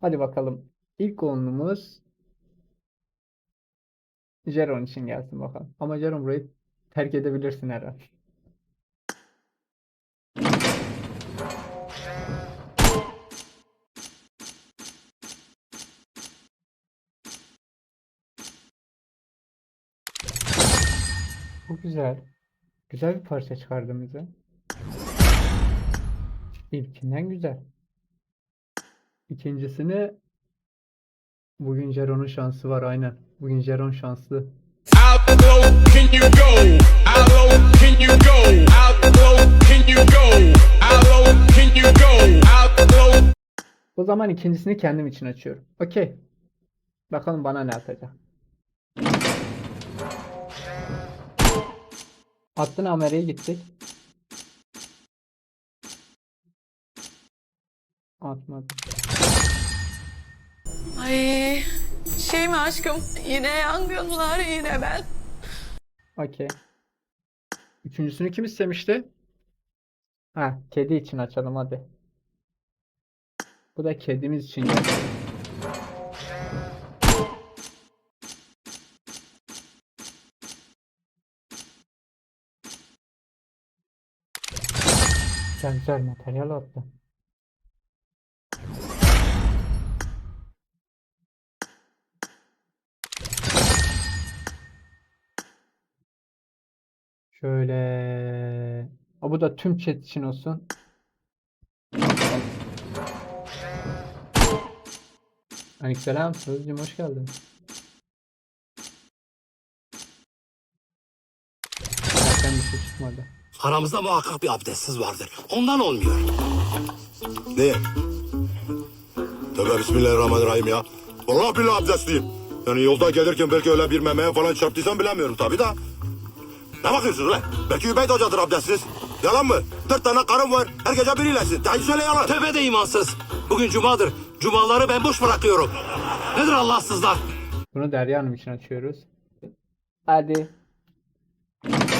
Hadi bakalım. İlk oyunumuz Jeron için gelsin bakalım. Ama Jeron burayı terk edebilirsin her an. Bu güzel. Güzel bir parça çıkardın bize. İlkinden güzel. İkincisini bugün Jeron'un şansı var aynen. Bugün Jeron şanslı. O zaman ikincisini kendim için açıyorum. Okey. Bakalım bana ne atacak. Attın Ameri'ye gittik. Atmadı. Ay şey mi aşkım yine yangınlar yine ben. Okey. Üçüncüsünü kim istemişti? Ha, kedi için açalım hadi. Bu da kedimiz için. Güzel güzel materyal attı. Şöyle. Aa, bu da tüm chat için olsun. Aleykümselam. Sözcüğüm hoş geldin. Zaten bir şey çıkmadı. Aramızda muhakkak bir abdestsiz vardır. Ondan olmuyor. Ne? Tövbe bismillahirrahmanirrahim ya. Vallahi billahi abdestliyim. Yani yolda gelirken belki öyle bir memeye falan çarptıysam bilemiyorum tabii da. Ne bakıyorsunuz lan? Belki Übeyt Hoca'dır abdestsiz. Yalan mı? Dört tane karım var. Her gece biriylesin. Daha söyle yalan. Tövbe de imansız. Bugün cumadır. Cumaları ben boş bırakıyorum. Nedir Allahsızlar? Bunu Derya Hanım için açıyoruz. Hadi.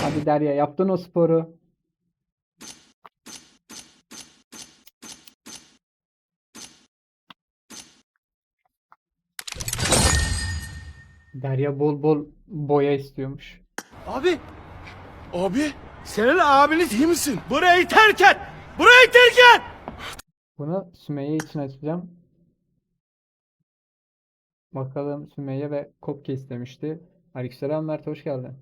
Hadi Derya yaptın o sporu. Derya bol bol boya istiyormuş. Abi. Abi. Senin abiniz iyi misin? Burayı terk et. Burayı terk et. Bunu Sümeyye için açacağım. Bakalım Sümeyye ve Kopke istemişti. Aleykümselam Mert hoş geldin.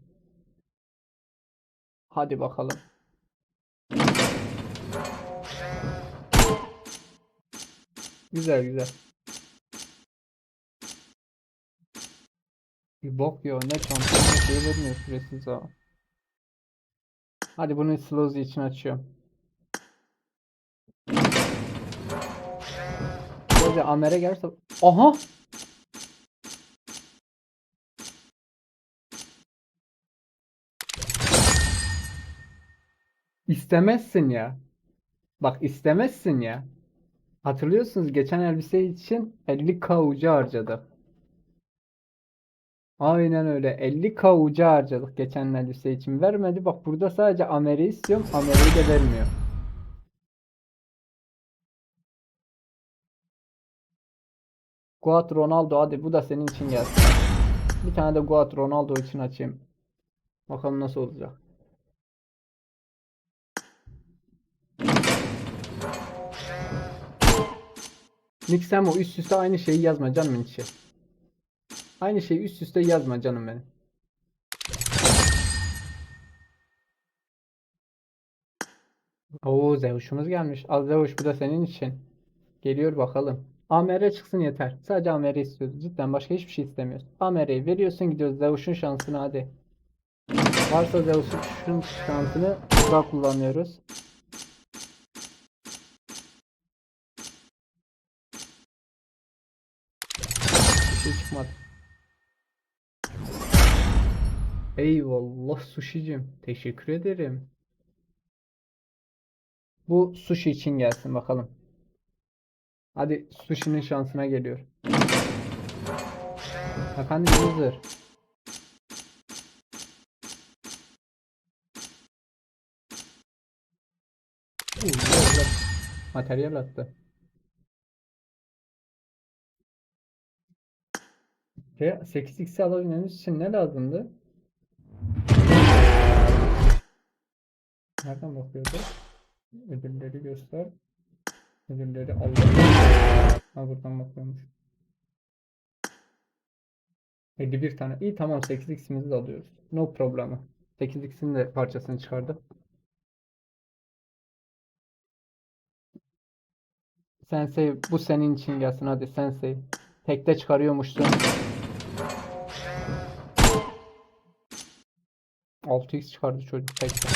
Hadi bakalım. Güzel güzel. Bir bok ya ne çanta ne şey vermiyor süresiz ha. Hadi bunu Slowzy için açıyorum. Böyle Amer'e gelirse... Aha! İstemezsin ya. Bak istemezsin ya. Hatırlıyorsunuz geçen elbise için 50k ucu harcadık. Aynen öyle 50k ucu harcadık geçen elbise için. Vermedi. Bak burada sadece Amer'i istiyorum. Amer'i de vermiyor. Guat Ronaldo hadi bu da senin için gelsin. Bir tane de Guat Ronaldo için açayım. Bakalım nasıl olacak. Nick sen o üst üste aynı şeyi yazma canımın içi. Aynı şeyi üst üste yazma canım benim. Oo Zevuş'umuz gelmiş. Al Zevuş bu da senin için. Geliyor bakalım. AMR çıksın yeter. Sadece AMR istiyoruz. Cidden başka hiçbir şey istemiyoruz. AMR'yi veriyorsun gidiyoruz Zevuş'un şansını hadi. Varsa Zevuş'un şansını burada kullanıyoruz. Bir şey çıkmadı. Eyvallah sushi'cim. Teşekkür ederim. Bu sushi için gelsin bakalım. Hadi sushi'nin şansına geliyor. Efendim güzel. Materyal attı. Ve 8x'i alabilmemiz için ne lazımdı? Nereden bakıyordu? Ödülleri göster. Ödülleri aldım. Ha buradan bakıyormuş. 51 tane. İyi tamam 8x'imizi de alıyoruz. No problemi. 8x'in de parçasını çıkardım. Sensei bu senin için gelsin hadi Sensei. Tekte çıkarıyormuşsun. 6x çıkardı çocuk tekte.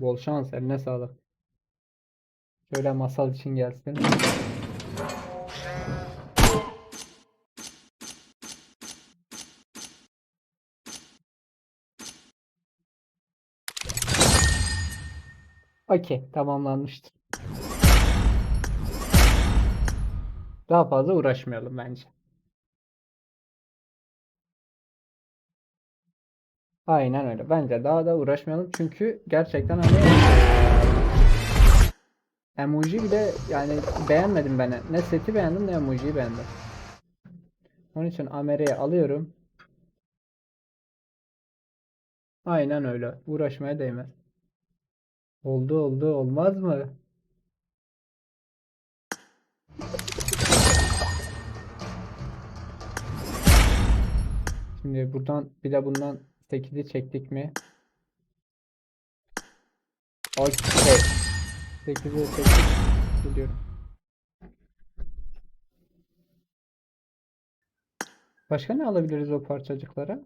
Bol şans eline sağlık. Şöyle masal için gelsin. Okey tamamlanmıştır. Daha fazla uğraşmayalım bence. Aynen öyle. Bence daha da uğraşmayalım çünkü gerçekten hani emoji bile yani beğenmedim ben. Ne seti beğendim ne emojiyi beğendim. Onun için Amere'yi alıyorum. Aynen öyle. Uğraşmaya değmez. Oldu oldu olmaz mı? Şimdi buradan bir de bundan 8'i çektik mi? Okey. 8'i çektik. Gidiyorum. Başka ne alabiliriz o parçacıklara?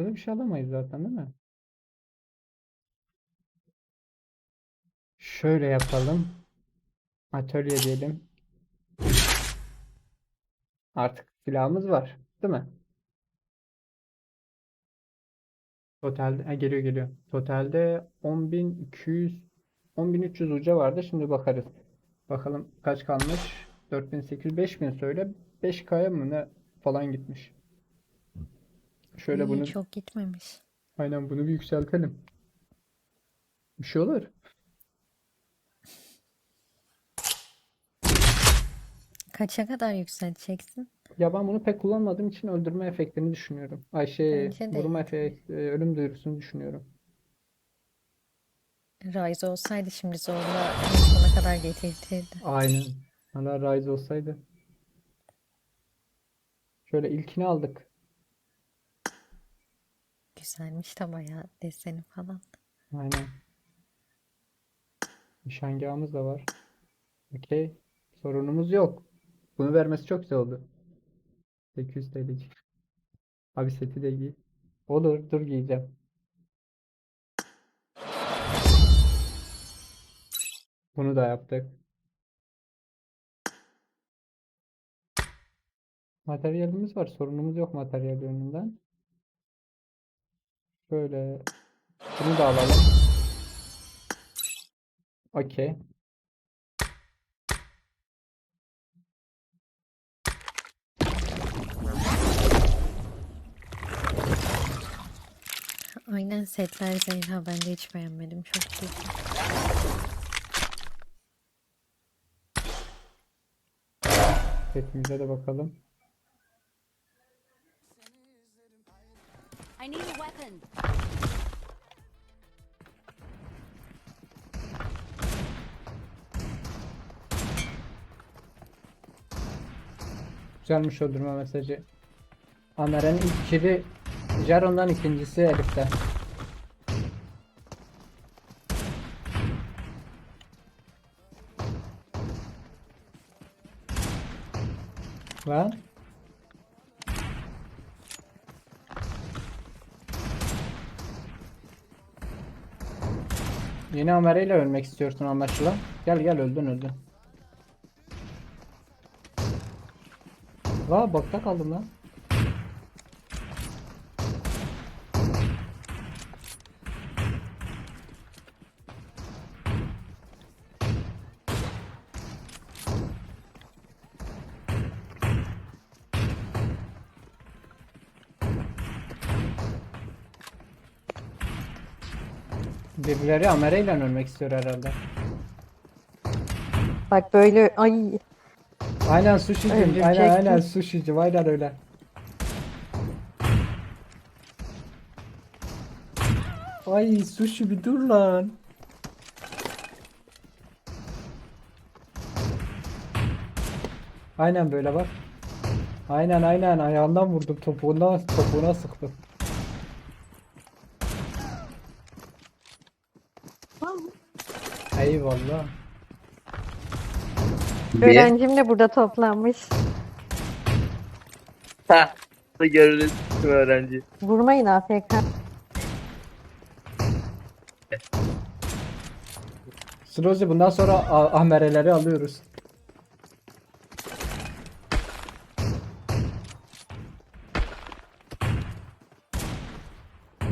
Da bir şey alamayız zaten değil mi? Şöyle yapalım. Atölye diyelim. Artık silahımız var, değil mi? Totalde ha, geliyor geliyor. Totalde 10.200 10.300 uca vardı. Şimdi bakarız. Bakalım kaç kalmış? 4.800 5.000 söyle. 5K'ya mı ne falan gitmiş. Şöyle İyi, bunu çok gitmemiş. aynen bunu bir yükseltelim. Bir şey olur. Kaça kadar yükselteceksin? Ya ben bunu pek kullanmadığım için öldürme efektini düşünüyorum. Ay şey Bence de vurma efekt, e, ölüm duyurusunu düşünüyorum. Rise olsaydı şimdi zorla sona kadar getirtirdi. Aynen. Hala Rise olsaydı. Şöyle ilkini aldık. Güzelmiş de bayağı deseni falan. Aynen. Nişangahımız da var. Okey. Sorunumuz yok. Bunu vermesi çok güzel oldu. 800 TL'cik. Abi seti de giy. Olur. Dur giyeceğim. Bunu da yaptık. Materyalimiz var. Sorunumuz yok materyal yönünden. Şöyle bunu da alalım. Okey. Aynen setler Zeyna ben de hiç beğenmedim. Çok kötü. Setimize de bakalım. I need a weapon. Güzelmiş öldürme mesajı. Amer'in ilk kili Jaron'dan ikincisi Elif'te. Lan. Yine Amer ile ölmek istiyorsun anlaşılan. Gel gel öldün öldün. Vaa bakta kaldım lan. Birileri Amere ile ölmek istiyor herhalde. Bak böyle ay Aynen sushi'cim. Aynen Öldürecektim. aynen sushi'cim. Aynen öyle. Ay sushi bir dur lan. Aynen böyle bak. Aynen aynen ayağından vurdum topuğundan topuğuna sıktım. Eyvallah. öğrencim de burada toplanmış. Ha, görürüz tüm öğrenci. Vurmayın AFK. Slozi bundan sonra a- ahmereleri alıyoruz.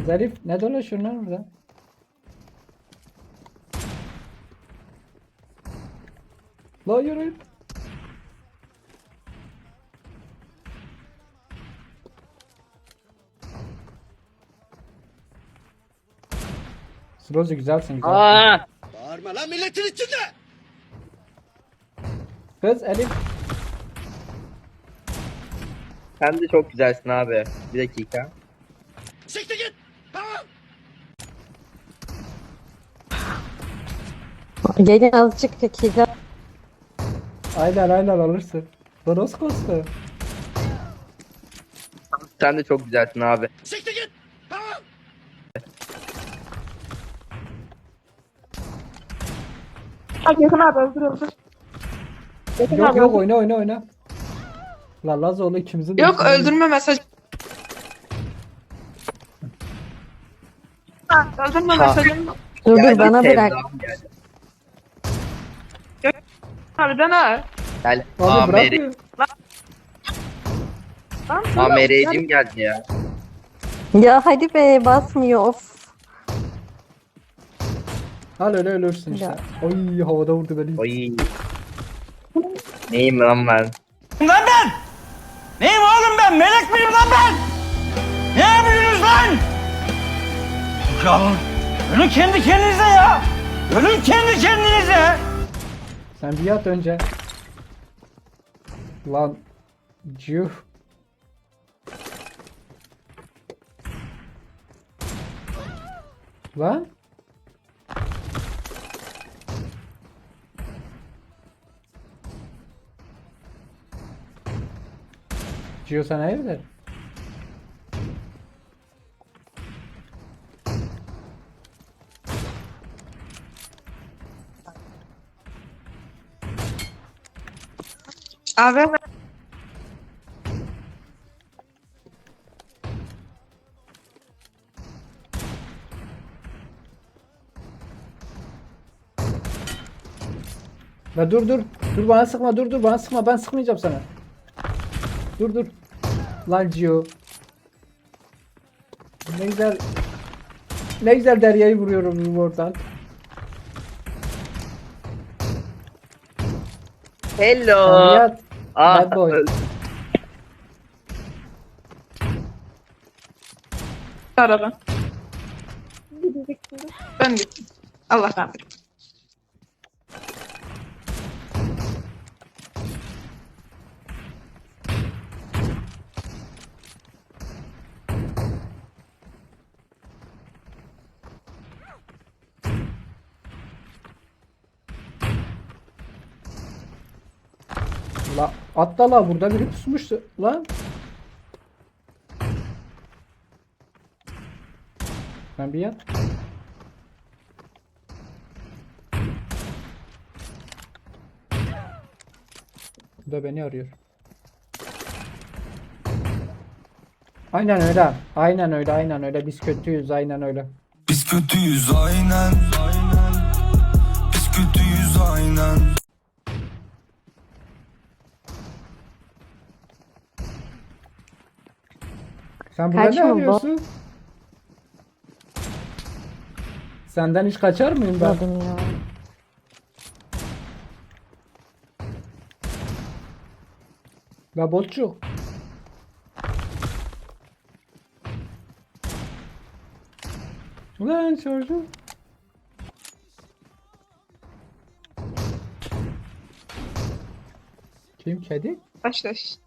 Zarif ne dolaşıyorsun lan burada? La yürü. Slozi güzelsin güzel. Aa, Bağırma lan milletin içinde. Kız Elif sen de çok güzelsin abi. Bir dakika. Siktir git. Tamam. Gelin azıcık çekeceğim. Aynen aynen alırsın. Donos kostu. Sen de çok güzelsin abi. Siktir git. Tamam. Yok yok oyna oyna oyna. La Lazoğlu ikimizin de Yok üstüne- öldürme mesaj. Öldürme mesajını. Dur dur Geldi, bana bırak. sevdam geldi. Harbiden ha. Gel. Abi Ameri, bırakmıyor. Geldi ya. Ya hadi be basmıyor of. Al öyle ölürsün işte. Ya. Oy havada vurdu beni. Oy. Neyim lan ben? Lan ben. Neyim oğlum ben? Melek miyim lan ben? Ne yapıyorsunuz lan? Ya ölün kendi kendinize ya. Ölün kendi kendinize. Sen bir yat önce. Lan. Cuh. Lan. Gio sen hayırdır? Abi La dur dur. Dur bana sıkma dur dur bana sıkma ben sıkmayacağım sana. Dur dur. Lan Gio. Ne güzel. Ne güzel Derya'yı vuruyorum oradan. Hello. Yat. Aa, Bad boy. araba. Ben gittim. Allah rahmet. eylesin. Atla la burada biri pusmuştu lan. Sen bir yat. Bu da beni arıyor. Aynen öyle. Aynen öyle. Aynen öyle. Biz kötüyüz. Aynen öyle. Biz kötüyüz aynen Biz kötüyüz aynen Sen burada Kaç ne mı bu? arıyorsun? Senden hiç kaçar mıyım ben? Dedim ya. La bolçuk. Ulan çocuk. Kim kedi? Başlaş.